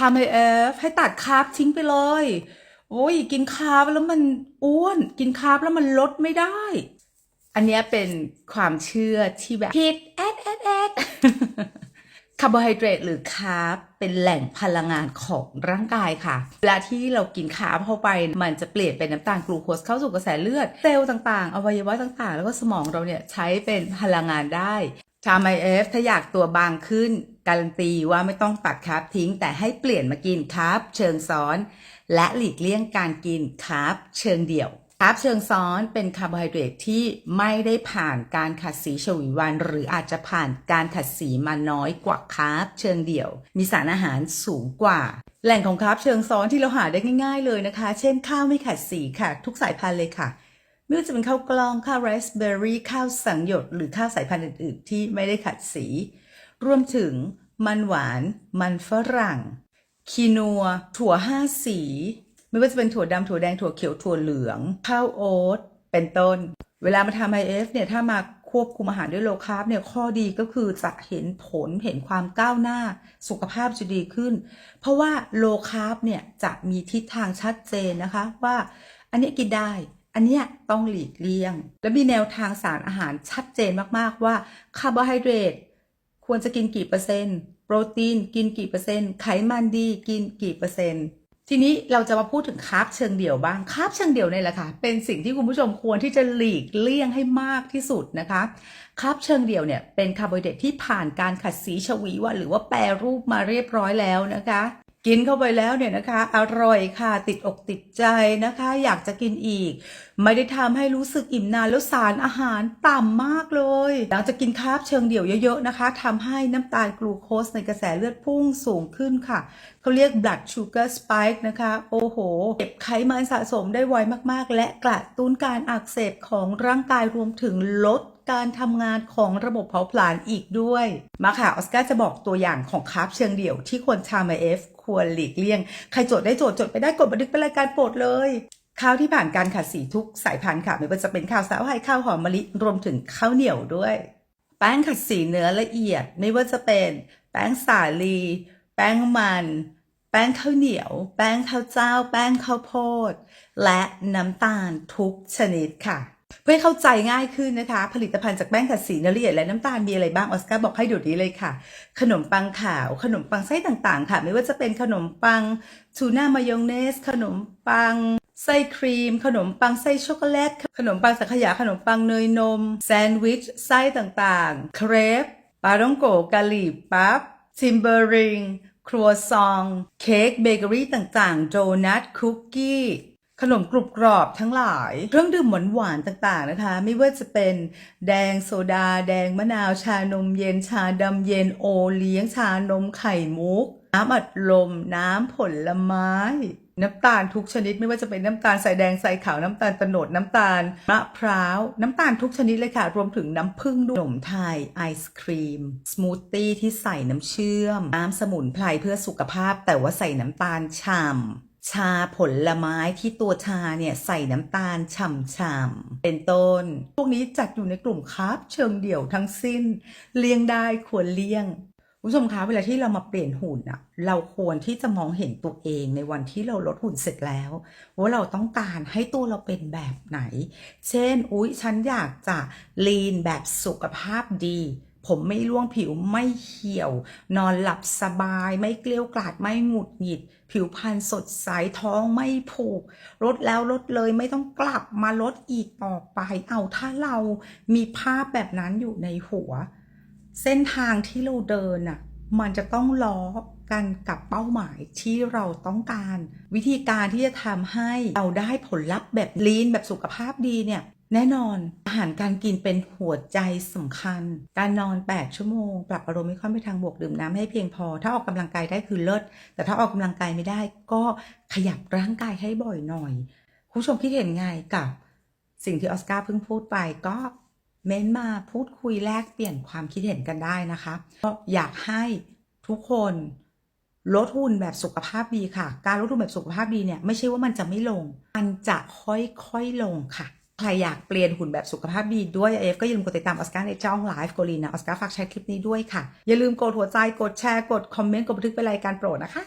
ทำไอเอฟให้ตัดคาร์บทิ้งไปเลย โอ้ยกินคาร์บแล้วมันอ้วน กินคาร์บแล้วมันลดไม่ได้ อันนี้เป็นความเชื่อที่แบบผิดแอดแอดแอดคาร์โบไฮเดรตหรือคาร์บเป็นแหล่งพลังงานของร่างกายค่ะ เวลาที่เรากินคาร์บเข้าไป มันจะเปลี่ยนเป็นน้ำตาลกลูโคสเข้าสู่กระแสเลือด เซลล์ต่างๆ อวัยวะต่างๆ แล้วก็สมองเราเนี่ยใช้เป็นพลังงานได้ ชามไอเอฟถ้าอยากตัวบางขึ้น การันตีว่าไม่ต้องตัดคาร์บทิ้ง แต่ให้เปลี่ยนมากินคาร์บเชิงซ้อน และหลีกเลี่ยงการกินคาร์บเชิงเดี่ยวคาร์บเชิงซ้อนเป็นคาร์โบไฮเดรตที่ไม่ได้ผ่านการขัดสีฉวีวัน หรืออาจจะผ่านการขัดสีมาน้อยกว่าคาร์บเชิงเดี่ยว มีสารอาหารสูงกว่า แหล่งของคาร์บเชิงซ้อนที่เราหาได้ง่าย ๆ เลยนะคะ เช่นข้าวไม่ขัดสีค่ะ ทุกสายพันธุ์เลยค่ะ ไม่ว่าจะเป็นข้าวกล้องข้าวไรซ์เบอร์รี่ข้าวสังหยดหรือข้าวสายพันธุ์อื่นๆ ที่ไม่ได้ขัดสี รวมถึงมันหวาน มันฝรั่ง คีนัว ถั่วห้าสี ไม่ว่าจะเป็นถั่วดำถั่วแดงถั่วเขียวถั่วเหลือง ข้าวโอ๊ตเป็นต้น เวลามาทำไอเอฟเนี่ยถ้ามาควบคุมอาหารด้วยโลคาร์บเนี่ยข้อดีก็คือจะเห็นผลเห็นความก้าวหน้าสุขภาพจะดีขึ้น เพราะว่าโลคาร์บเนี่ยจะมีทิศทางชัดเจนนะคะว่า อันนี้กินได้ อันเนี้ยต้องหลีกเลี่ยง และมีแนวทางสารอาหารชัดเจนมากๆว่าคาร์โบไฮเดรตควรจะกินกี่เปอร์เซ็นต์ โปรตีนกินกี่เปอร์เซ็นต์ ไขมันดีกินกี่เปอร์เซ็นต์ ทีนี้เราจะมาพูดถึงคาร์บเชิงเดี่ยวบ้าง คาร์บเชิงเดี่ยวเนี่ยแหละค่ะ เป็นสิ่งที่คุณผู้ชมควรที่จะหลีกเลี่ยงให้มากที่สุดนะคะ คาร์บเชิงเดี่ยวเนี่ยเป็นคาร์โบไฮเดรตที่ผ่านการขัดสีฉวีว่าหรือว่าแปรรูปมาเรียบร้อยแล้วนะคะ กินเข้าไปแล้วเนี่ยนะคะ อร่อยค่ะติดอกติดใจนะคะ อยากจะกินอีก ไม่ได้ทำให้รู้สึกอิ่มนานแล้วสารอาหารต่ำมากเลยหลังจากกินคาร์บเชิงเดี่ยวเยอะๆนะคะทำให้น้ำตาลกลูโคสในกระแสเลือดพุ่งสูงขึ้นค่ะเขาเรียก blood sugar spike นะคะ โอ้โหเก็บไขมันสะสมได้ไวมากๆ และกระตุ้นการอักเสบของร่างกายรวมถึงลด การทำงานของระบบเผาผลาญอีกด้วย มาค่ะ ออสการ์จะบอกตัวอย่างของคาร์บเชิงเดี่ยวที่คนชาวเอฟควรหลีกเลี่ยง ใครจดได้โจทย์จดไปได้กดบันทึกเป็นรายการโปรดเลยข้าวที่ผ่านการขัดสีทุกสายพันธุ์ค่ะไม่ว่าจะเป็นข้าวสาหร่ายข้าวหอมมะลิรวมถึงข้าวเหนียวด้วยแป้งขัดสีเนื้อละเอียด ไม่ว่าจะเป็นแป้งสาลี แป้งมัน แป้งข้าวเหนียว แป้งข้าวเจ้า แป้งข้าวโพด และน้ำตาลทุกชนิดค่ะ เพื่อให้เข้าใจง่ายขึ้นนะคะ ผลิตภัณฑ์จากแป้งขัดสีเนื้อละเอียดและน้ำตาลมีอะไรบ้างออสการ์บอกให้เดี๋ยวนี้เลยค่ะ ขนมปังขาวขนมปังไส้ต่างๆ ค่ะ ไม่ว่าจะเป็นขนมปังทูน่ามายองเนส ขนมปังไส้ครีม ขนมปังไส้ช็อกโกแลต ขนมปังสังขยาขนมปังเนยนม แซนด์วิชไส้ต่างๆ เครปปาต้องโกกะหรี่ปั๊บทิมเบอริงครัวซอง เค้กเบเกอรี่ต่างๆ โดนัทคุกกี้ ขนมกรุบกรอบทั้งหลาย เครื่องดื่มหวานๆต่างๆนะคะ ไม่ว่าจะเป็นแดงโซดา แดงมะนาว ชานมเย็น ชาดำเย็นโอเลี้ยง ชานมไข่มุก น้ำอัดลม น้ำผลไม้ น้ำตาลทุกชนิด ไม่ว่าจะเป็นน้ำตาลใส่แดงใส่ขาวน้ำตาลตโนดน้ำตาลมะพร้าว น้ำตาลทุกชนิดเลยค่ะ รวมถึงน้ำผึ้งด้วยขนมไทยไอศครีม สมูทตี้ที่ใส่น้ำเชื่อม น้ำสมุนไพรเพื่อสุขภาพ แต่ว่าใส่น้ำตาลฉ่ำ ชาผลไม้ที่ตัวชาเนี่ยใส่น้ำตาลฉ่ำๆเป็นต้น พวกนี้จัดอยู่ในกลุ่มคาร์บเชิงเดี่ยวทั้งสิ้น เลี่ยงได้ควรเลี่ยงคุณผู้ชมคะเวลาที่เรามาเปลี่ยนหุ่นอะเราควรที่จะมองเห็นตัวเองในวันที่เราลดหุ่นเสร็จแล้ว ว่าเราต้องการให้ตัวเราเป็นแบบไหน เช่น อุ๊ย ฉันอยากจะลีนแบบสุขภาพดี ผมไม่ร่วงผิวไม่เหี่ยว นอนหลับสบาย ไม่เกลี้ยวกล่อดไม่หงุดหงิด ผิวพรรณสดใสท้องไม่ผูกลดแล้วลดเลยไม่ต้องกลับมาลดอีกต่อไป เอาถ้าเรามีภาพแบบนั้นอยู่ในหัว เส้นทางที่เราเดินน่ะมันจะต้องล้อกันกับเป้าหมายที่เราต้องการ วิธีการที่จะทำให้เราได้ผลลัพธ์แบบลีนแบบสุขภาพดีเนี่ย แน่นอน อาหารการกินเป็นหัวใจสำคัญ การนอน 8 ชั่วโมง ปรับอารมณ์ไม่ค่อยไปทางบวกดื่มน้ำให้เพียงพอ ถ้าออกกำลังกายได้คือเลิศ แต่ถ้าออกกำลังกายไม่ได้ ก็ขยับร่างกายให้บ่อยหน่อย คุณผู้ชมคิดเห็นไงกับ สิ่งที่ออสการ์เพิ่งพูดไปก็เม้นมาพูดคุยแลกเปลี่ยนความคิดเห็นกันได้นะคะ ก็อยากให้ทุกคนลดหุ่นแบบสุขภาพดีค่ะ การลดหุ่นแบบสุขภาพดีเนี่ยไม่ใช่ว่ามันจะไม่ลง มันจะค่อยๆลงค่ะ ใครอยากเปลี่ยนหุ่นแบบสุขภาพดีด้วยเอฟก็อย่าลืมกดติดตามออสการ์ในจ้องไลฟ์โกลีนะออสการ์ฝากแชร์คลิปนี้ด้วยค่ะ อย่าลืมกดหัวใจกดแชร์กดคอมเมนต์กดบันทึกเป็นรายการโปรดนะคะ